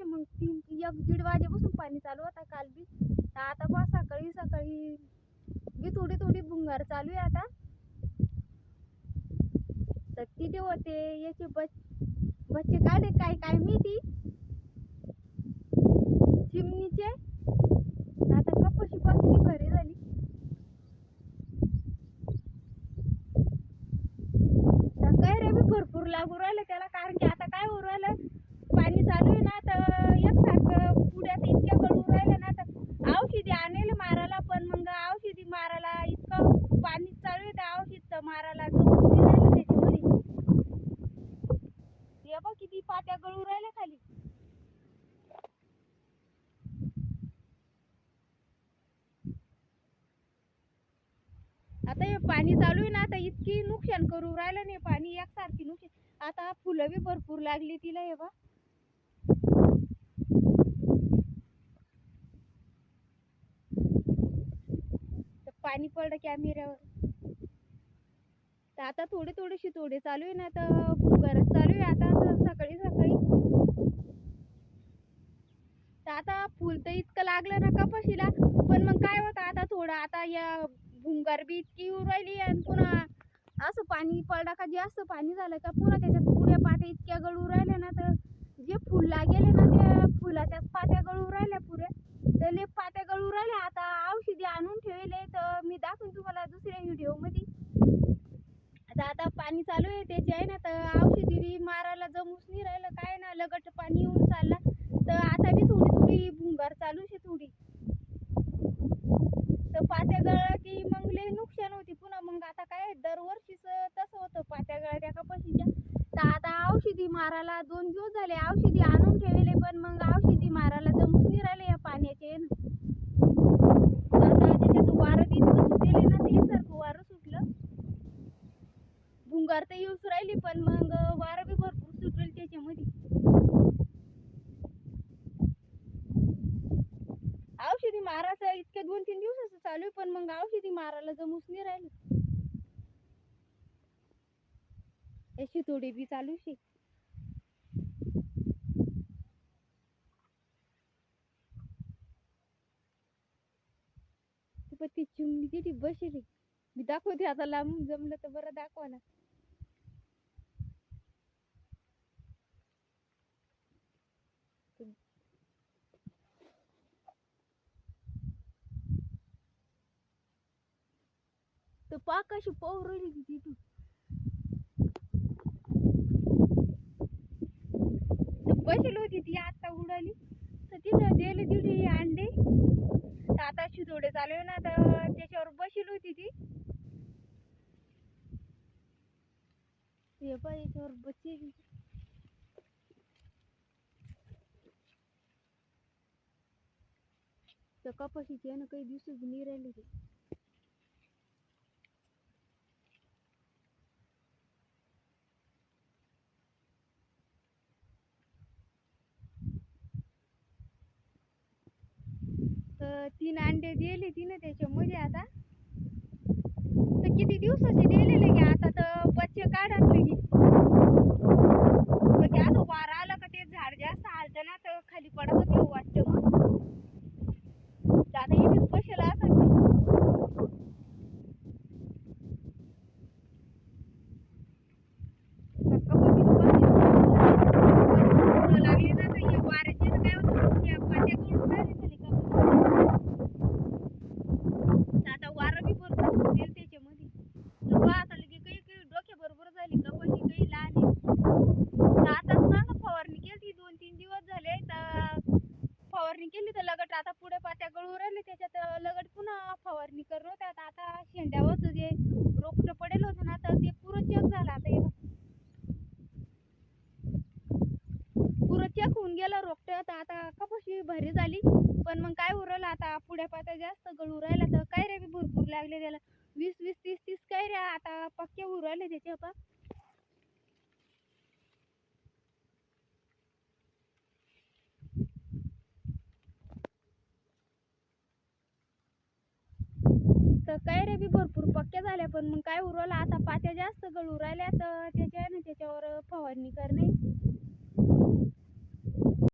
एक दीड वाजेपासून पाणी चालू होता काल बी. आता बा सकाळी सकाळी बी थोडी थोडी भुंगार चालू आहे आता. तर किती होते याचे बच बच्चे काढे काय काय माहिती? चिमणीचे. आता कपशी पा किती खरी झाली तर काय रे बी भरपूर लागू राहिलं त्याला कारण की आता काय होऊ राहिलं पाणी चालू आहे ना तर एकसारखं पुढ्यात इतक्या गळू राहिलं ना तर औषधी आणेल मारायला पण मग औषधी मारायला इतकं पाणी चालू आहे त्या औषध जमून राहिलं त्याच्यामध्ये. हे बघ किती पात्या गळू राहिल्या खाली. आता हे पाणी चालू आहे ना आता इतकी नुकसान करू राहिलं नाही पाणी एकसारखी नुकसान. आता फुलं बी भरपूर लागली तिला हे बा पाणी पडलं कॅमेऱ्यावर तर आता थोडे थोडेसे थोडे चालू आहे ना तर गरज चालू आहे. आता सकाळी सकाळी. तर आता फुल तर इतकं लागलं ना कपाशीला पण मग काय होतं आता थोडं आता या भुंगार बी इतकी उरवली राहिली आणि पुन्हा असं पाणी पडला का जास्त पाणी झालं का पुन्हा त्याच्यात पुढ्या पात्या इतक्या गळू राहिल्या ना तर जे फुल लागेले ना त्या फुलाच्याच पात्या गळू राहिल्या पुऱ्या. तर ले पात्या गळू राहिल्या. आता औषधी आणून ठेवले तर मी दाखवून तुम्हाला दुसऱ्या व्हिडिओमध्ये आहे त्याची आहे ना तर औषधी बी मारायला जमूच नाही राहिलं. काय ना लगट पाणी येऊन चालला. तर आता बी थोडी थोडी भुंगार चालूच आहे थोडी. तर पात्या गळा की मग लय नुकसान होती. पुन्हा मग आता काय दरवर्षीच तसं होतं पात्या गळ्या कपाशीच्या तर आता औषधी मारायला दोन दिवस झाले. औषधी आणून ठेवले पण मग औषधी मारायला जमूच नाही राहिले या पाण्याचे आहे ना तर आता त्याच्यात वारं बी इतकं सुटलेलं ना ते सारखं वारं सुटलं भुंगार तर येऊच राहिली पण मग वारं बी भरपूर सुटेल त्याच्यामध्ये. औषधी मारायचं इतक्या दोन तीन दिवसाचं चालू आहे पण मग औषधी मारायला जमूच नाही राहिली. अशी थोडी बी चालू शे ती चिमणी दिली बसली मी दाखवते आता लांबून जमलं तर बरं दाखवा ना. तर पाक कशी पाहू राहिली ती तिथून. तर बसली होती ती आता उडाली. तर तिथं दिले तिथे अंडे. तर आता शिजोडे चालू ना तर त्याच्यावर बसली होती ती. हे पण याच्यावर बसली तर कपाशीची आहे ना काही दिवसच नाही राहिली ती. तर तीन अंडे दिले तिने त्याच्यामध्ये आता. तर किती दिवसाचे दिलेले की आता तर बच्चे काढत की म्हणजे असं वारा आलं का ते झाड जास्त हालतं ना तर खाली पडत होते वाटतं मग तर आता इथेच बसेल असं लागले ना तर हे वाऱ्याचे तर काय होतं या पाट्या गळून राहिले खाली कपाशी. तर आता वारं बी भरपूर सुटेल त्याच्यामध्ये. तर आता लगे काही काही डोक्या बरोबर झाली कपाशी काही लहान तर आताच मागं फवारणी केली दोन तीन दिवस झाले तर फवारणी केली तर लगट आता पुढे पात्या गळू राहिले त्याच्यात लगट पुन्हा फवारणी करत आता आता शेंड्यावरचं जे रोपटं पडेल होतं ना तर ते पुरं चेक झालं आता हे बघ. पुरं चेक होऊन गेलं रोपटं तर आता भारी झाली. पण मग काय उरलं आता? पुढ्या पात्या जास्त गळू राहिला तर काय रे भरपूर लागले त्याला. वीस वीस तीस तीस काय रे? आता पक्के उरले त्याचे पा तर काय रे बी भरपूर पक्के झाल्या पण मग काय उरवलं आता पात्या जास्त गळू राहिल्या तर त्याच्या ना त्याच्यावर फवारणी करणे.